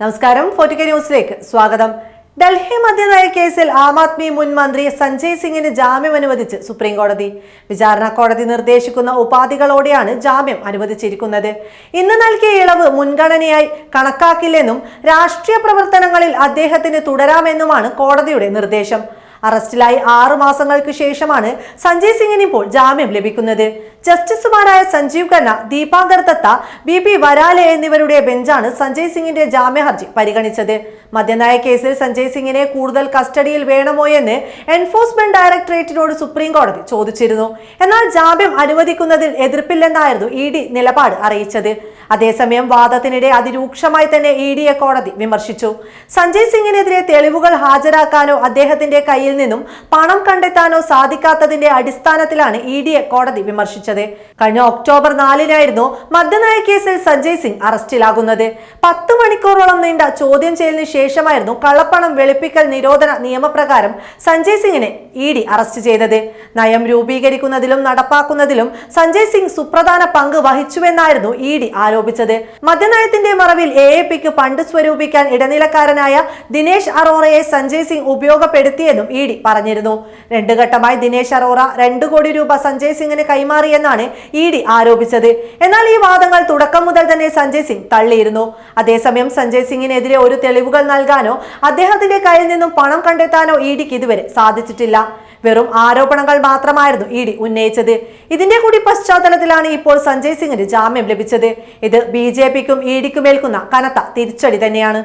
നമസ്കാരം ഫോർട്ടിക്ക ന്യൂസിലേക്ക് സ്വാഗതം. ഡൽഹി മദ്യനയ കേസിൽ ആം ആദ്മി മുൻ മന്ത്രി സഞ്ജയ് സിംഗിന് ജാമ്യം അനുവദിച്ച് സുപ്രീം കോടതി വിചാരണ കോടതി നിർദ്ദേശിക്കുന്ന ഉപാധികളോടെയാണ് ജാമ്യം അനുവദിച്ചിരിക്കുന്നത്. ഇന്ന് നൽകിയ ഇളവ് മുൻഗണനയായി കണക്കാക്കില്ലെന്നും രാഷ്ട്രീയ പ്രവർത്തനങ്ങളിൽ അദ്ദേഹത്തിന് തുടരാമെന്നുമാണ് കോടതിയുടെ നിർദ്ദേശം. അറസ്റ്റിലായി ആറു മാസങ്ങൾക്ക് ശേഷമാണ് സഞ്ജയ് സിംഗിന് ഇപ്പോൾ ജാമ്യം ലഭിക്കുന്നത്. ജസ്റ്റിസുമാരായ സഞ്ജീവ് ഖന്ന ദീപാങ്കർ ദത്ത ബി പി വരാലെ എന്നിവരുടെ ബെഞ്ചാണ് സഞ്ജയ് സിംഗിന്റെ ജാമ്യ ഹർജി പരിഗണിച്ചത്. മദ്യനയ കേസിൽ സഞ്ജയ് സിംഗിനെ കൂടുതൽ കസ്റ്റഡിയിൽ വേണമോ എന്ന് എൻഫോഴ്സ്മെന്റ് ഡയറക്ടറേറ്റിനോട് സുപ്രീം കോടതി ചോദിച്ചിരുന്നു. എന്നാൽ ജാമ്യം അനുവദിക്കുന്നതിൽ എതിർപ്പില്ലെന്നായിരുന്നു ഇ ഡി നിലപാട് അറിയിച്ചത്. അതേസമയം വാദത്തിനിടെ അതിരൂക്ഷമായി തന്നെ ഇ ഡിയെ കോടതി വിമർശിച്ചു. സഞ്ജയ് സിംഗിനെതിരെ തെളിവുകൾ ഹാജരാക്കാനോ അദ്ദേഹത്തിന്റെ കയ്യിൽ നിന്നും പണം കണ്ടെത്താനോ സാധിക്കാത്തതിന്റെ അടിസ്ഥാനത്തിലാണ് ഇ ഡിയെ കോടതി വിമർശിച്ചത്. കഴിഞ്ഞ ഒക്ടോബർ നാലിനായിരുന്നു മദ്യനയ കേസിൽ സഞ്ജയ് സിംഗ് അറസ്റ്റിലാകുന്നത്. പത്ത് മണിക്കൂറോളം നീണ്ട ചോദ്യം ചെയ്യലിന് ശേഷമായിരുന്നു കള്ളപ്പണം വെളുപ്പിക്കൽ നിരോധന നിയമപ്രകാരം സഞ്ജയ് സിംഗിനെ ഇ ഡി അറസ്റ്റ് ചെയ്തത്. നയം രൂപീകരിക്കുന്നതിലും നടപ്പാക്കുന്നതിലും സഞ്ജയ് സിംഗ് സുപ്രധാന പങ്ക് വഹിച്ചുവെന്നായിരുന്നു ഇ ഡി ആരോപിച്ചത്. മദ്യനയത്തിന്റെ മറവിൽ എ എ പിക്ക് ഫണ്ട് സ്വരൂപിക്കാൻ ഇടനിലക്കാരനായ ദിനേശ് അറോറയെ സഞ്ജയ് സിംഗ് ഉപയോഗപ്പെടുത്തിയെന്നും ഇ ഡി പറഞ്ഞിരുന്നു. രണ്ടു ഘട്ടമായി ദിനേശ് അറോറ രണ്ട് കോടി രൂപ സഞ്ജയ് സിംഗിന് കൈമാറിയെന്നാണ് ഇ ഡി ആരോപിച്ചത്. എന്നാൽ ഈ വാദങ്ങൾ തുടക്കം മുതൽ തന്നെ സഞ്ജയ് സിംഗ് തള്ളിയിരുന്നു. അതേസമയം സഞ്ജയ് സിംഗിനെതിരെ ഒരു തെളിവുകൾ നൽകാനോ അദ്ദേഹത്തിന്റെ കയ്യിൽ നിന്നും പണം കണ്ടെത്താനോ ഇ ഡിക്ക് ഇതുവരെ സാധിച്ചിട്ടില്ല. വെറും ആരോപണങ്ങൾ മാത്രമായിരുന്നു ഇ ഡി ഉന്നയിച്ചത്. ഇതിന്റെ കൂടി പശ്ചാത്തലത്തിലാണ് ഇപ്പോൾ സഞ്ജയ് സിംഗിന് ജാമ്യം ലഭിച്ചത്. ഇത് ബി ജെ പിക്കും ഇ ഡിക്കും ഏൽക്കുന്ന കനത്ത തിരിച്ചടി തന്നെയാണ്.